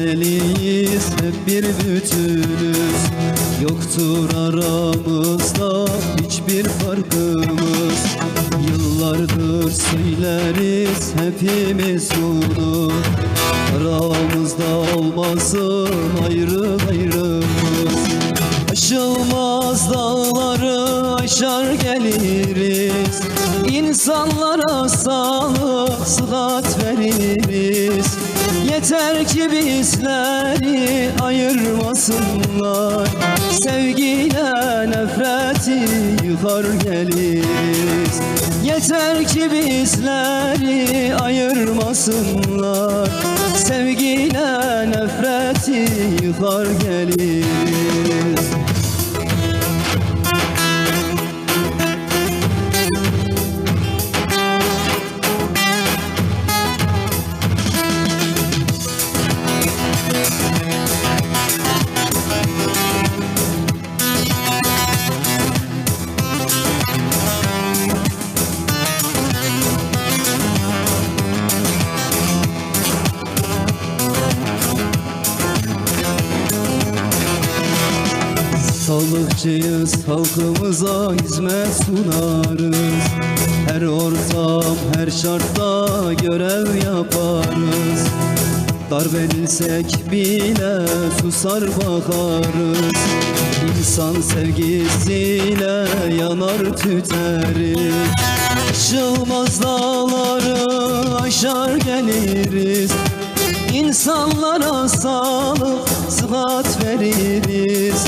personeliyiz hep bir bütünüz. Yoktur aramızda hiçbir farkımız. Yıllardır söyleriz hepimiz bunu. Aramızda olmasın ayrı gayrımız Aşılmaz dağları aşar geliriz. İnsanlara sağlık sıhhat veririz Yeter ki bizleri ayırmasınlar. Sevgiyle nefreti yıkar geliriz Yeter ki bizleri ayırmasınlar. Sevgiyle nefreti yıkar geliriz Sağlıkçıyız halkımıza hizmet sunarız. Her ortam her şartta görev yaparız. Darbenilsek bile susar bakarız. İnsan sevgisiyle yanar tüteriz Aşılmaz dağları aşar geliriz. İnsanlara sağlık, sıhhat veririz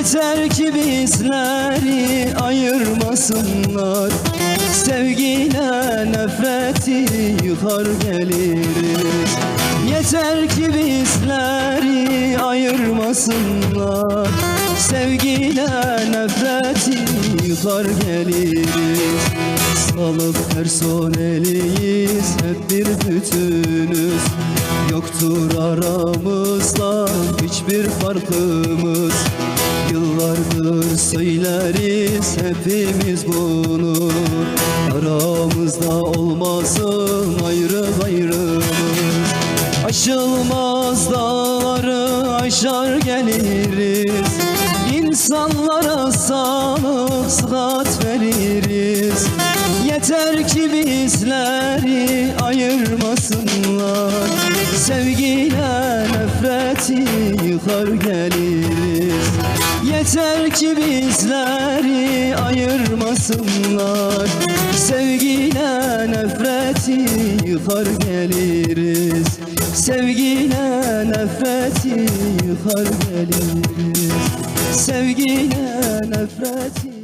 Yeter ki bizleri ayırmasınlar. Sevgiyle nefreti yıkar geliriz. Yeter ki bizleri ayırmasınlar. Sevgiyle nefreti yıkar geliriz. Sağlık personeliyiz hep bir bütünüz. Yoktur aramızda hiçbir farkımız hepimiz bunu Aramızda olmasın ayrı gayrımız Aşılmaz dağları aşar geliriz. İnsanlara sağlık sıhhat veririz. Yeter ki bizleri ayırmasınlar. Sevgiyle nefreti yıkar geliriz Yeter ki bizleri ayırmasınlar. Sevgiyle nefreti yıkar geliriz. Sevgiyle nefreti yıkar geliriz. Sevgiyle nefreti